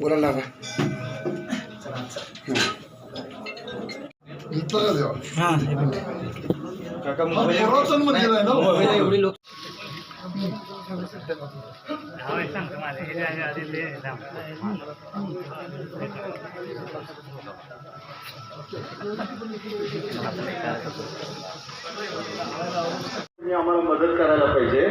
बोला ना का इथलं का देवा हां हा पुरातन मंदिर आहे ना? एवढी लोक आम्हाला मदत करायला पाहिजे.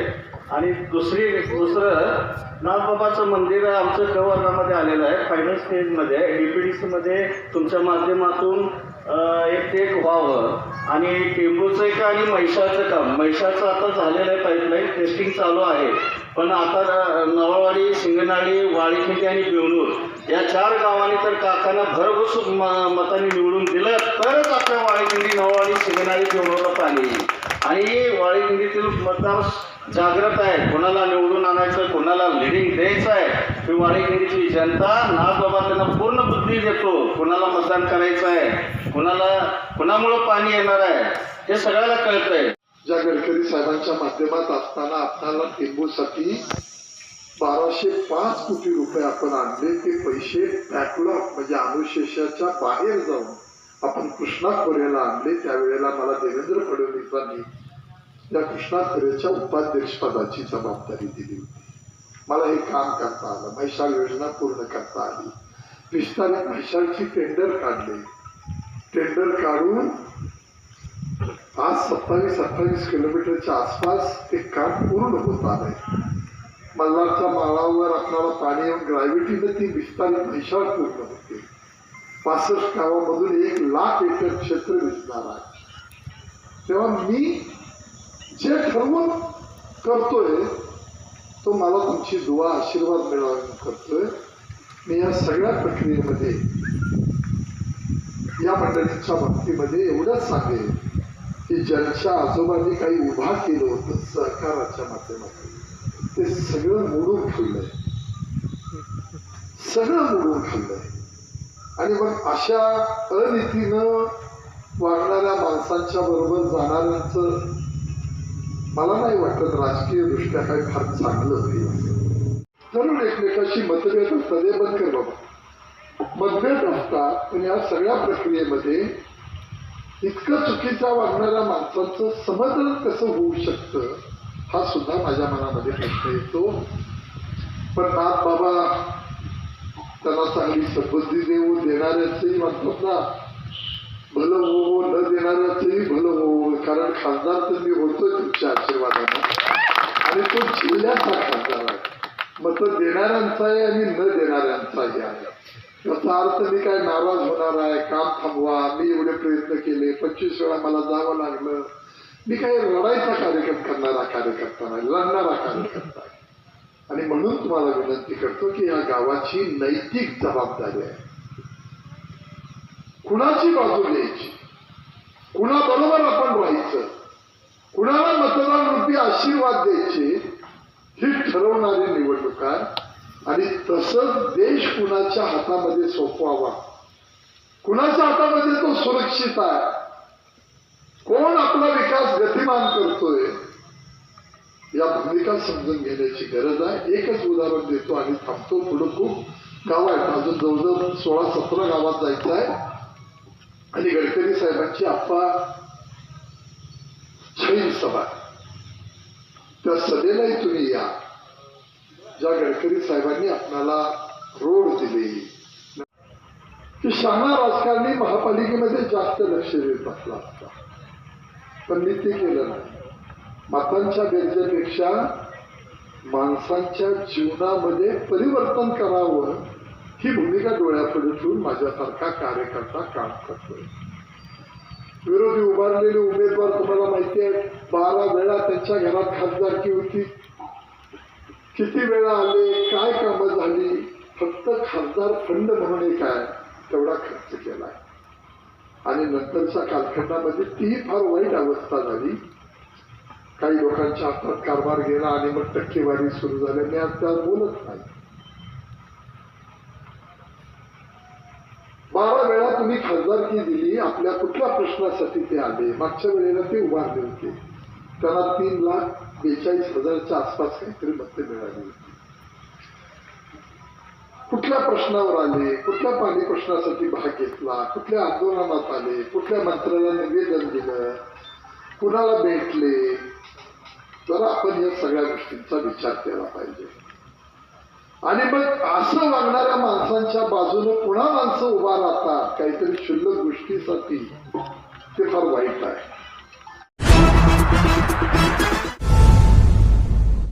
आणि दुसरी दुसरं नागबाबाचं मंदिर आमचं कवर्गामध्ये आलेलं आहे. फायनल स्टेजमध्ये डी पी डी सीमध्ये तुमच्या माध्यमातून एक ते एक व्हावं. आणि टेंबूचं एक आणि म्हैसाचं काम. म्हैसाचं आता झालेलं आहे पाईपलाईन टेस्टिंग चालू आहे. पण आता नवावाडी शिंगणाळी वाळीखिंडी आणि बेवणूर या चार गावांनी तर काकांना भरघोस म- मताने निवडून दिलं. तरच आपल्या वाळीखिंडी नवावाडी सिंगनाळी बेवणूरला पाणी येईल. आणि वाळीखिंडीतील मतदार जागृत आहे कोणाला निवडून आणायचं कोणाला लिडिंग द्यायचं आहे ही वाळीखिंडीची जनता नागबाबा त्यांना पूर्ण बुद्धी देतो. कोणाला मतदान करायचं आहे? कोणाला कुणामुळं पाणी येणार आहे? हे सगळ्याला कळतंय. ज्या गडकरी साहेबांच्या माध्यमात असताना आपल्याला टेंबूसाठी बाराशे पाच कोटी रुपये आपण आणले. ते पैसे बॅकलॉग म्हणजे अनुशेषाच्या बाहेर जाऊन आपण कृष्णा खोऱ्याला आणले. त्यावेळेला मला देवेंद्र फडणवीसांनी या कृष्णा खोऱ्याच्या उपाध्यक्षपदाची जबाबदारी दिली होती. मला हे काम करता आलं. म्हैसाळ योजना पूर्ण करता आली. पिस्ताने म्हैसाळची टेंडर काढले. टेंडर काढून आज सत्तावीस अठ्ठावीस किलोमीटरच्या आसपास ते काम पूर्ण होत आलंय. मल्हारच्या माळावर आपल्याला पाणी येऊन ग्रॅव्हिटीनं ती विस्तारित म्हैसाळ पूर्ण होते. पासष्ट गावामधून एक लाख एकर क्षेत्र दिसणार आहे. तेव्हा मी जे ठरवून करतोय तो मला तुमची दुवा आशीर्वाद मिळावा म्हणून करतोय. मी या सगळ्या प्रक्रियेमध्ये या मंडळींच्या बाबतीमध्ये एवढंच सांगेन की ज्यांच्या आजोबांनी काही उभा केलं होतं सहकाराच्या माध्यमातून ते सगळं मोडून ठेवलंय सगळं मोडून ठेवलंय आणि मग अशा अनितीनं वागणाऱ्या माणसांच्या बरोबर जाणाऱ्यांचं मला नाही वाटत राजकीय दृष्ट्या काही फार चांगलं होईल. जरूर एकमेकाशी मतभेद असतात कर बाबा. मतभेद असतात पण या सगळ्या प्रक्रियेमध्ये इतकं चुकीचा वागणाऱ्या माणसांचं समजन कसं होऊ शकतं हा सुद्धा माझ्या मनामध्ये प्रश्न येतो. पण नाथ बाबा त्यांना चांगली सबुद्धी देऊ देणाऱ्याचंही म्हणतात ना भलं हो, हो न देणाऱ्याचंही भलं कारण खासदार तर मी होतो तुमच्या आशीर्वादाने. आणि तो जिल्ह्याचा खासदार आहे. मत देणाऱ्यांचा आहे आणि न देणाऱ्यांचाही आहे. याचा अर्थ मी काय नाराज होणार आहे काम थांबवा मी एवढे प्रयत्न केले पंचवीस वेळा मला जावं लागलं. मी काही रडायचा कार्यक्रम करणारा कार्यकर्ता नाही लढणारा कार्यकर्ता आहे आणि म्हणून तुम्हाला विनंती करतो की या गावाची नैतिक जबाबदारी आहे. कुणाची बाजू घ्यायची? कुणाबरोबर आपण राहायचं? कुणाला मतदान रूपी आशीर्वाद द्यायचे? ही ठरवणारी निवडणूक आहे. आणि तसंच देश कुणाच्या हातामध्ये सोपवावा? कुणाच्या हातामध्ये तो सुरक्षित आहे? कोण आपला विकास गतिमान करतोय? या भूमिका समजून घेण्याची गरज आहे. एकच उदाहरण देतो आणि थांबतो पुढं खूप. गाव आहेत अजून जवळजवळ सोळा सतरा गावात जायचं आहे. आणि गडकरी साहेबांची आप्पा शहीद सभा. त्या सभेलाही तुम्ही या. ज्या गडकरी साहेबांनी आपणाला रोड दिले. की शहाणा राजकारणी महापालिकेमध्ये जास्त लक्ष देत असला असता पण मी ते केलं नाही. मातांच्या गरजेपेक्षा माणसांच्या जीवनामध्ये परिवर्तन करावं ही भूमिका डोळ्यापुढे ठेवून माझ्यासारखा कार्यकर्ता काम करतोय. विरोधी उभारलेले उमेदवार तुम्हाला माहिती आहे बारा वेळा त्यांच्या घरात खासदारकी होती. किती वेळा आले काय कामं झाली फक्त खासदार फंड म्हणून एक आहे तेवढा खर्च केलाय. आणि नंतरच्या कालखंडामध्ये तीही फार वाईट अवस्था झाली. काही लोकांच्या हातात कारभार गेला आणि मग टक्केवारी सुरू झाली. मी आज त्यावर बोलत नाही. बारा वेळा तुम्ही खासदारकी दिली आपल्या कुठल्या प्रश्नासाठी ते आले? मागच्या वेळेला ते उभारले होते त्यांना तीन लाख बेचाळीस हजारच्या आसपास काहीतरी मते मिळाली होती. कुठल्या प्रश्नावर आले? कुठल्या पाणी प्रश्नासाठी भाग घेतला? कुठल्या आंदोलनात आले? कुठल्या मंत्र्याला निवेदन दिलं? कुणाला भेटले? तर आपण या सगळ्या गोष्टींचा विचार केला पाहिजे. आणि मग असं वागणाऱ्या माणसांच्या बाजूने पुन्हा माणसं उभा राहतात. काहीतरी शुल्लक गोष्टीसाठी ते फार वाईट आहे.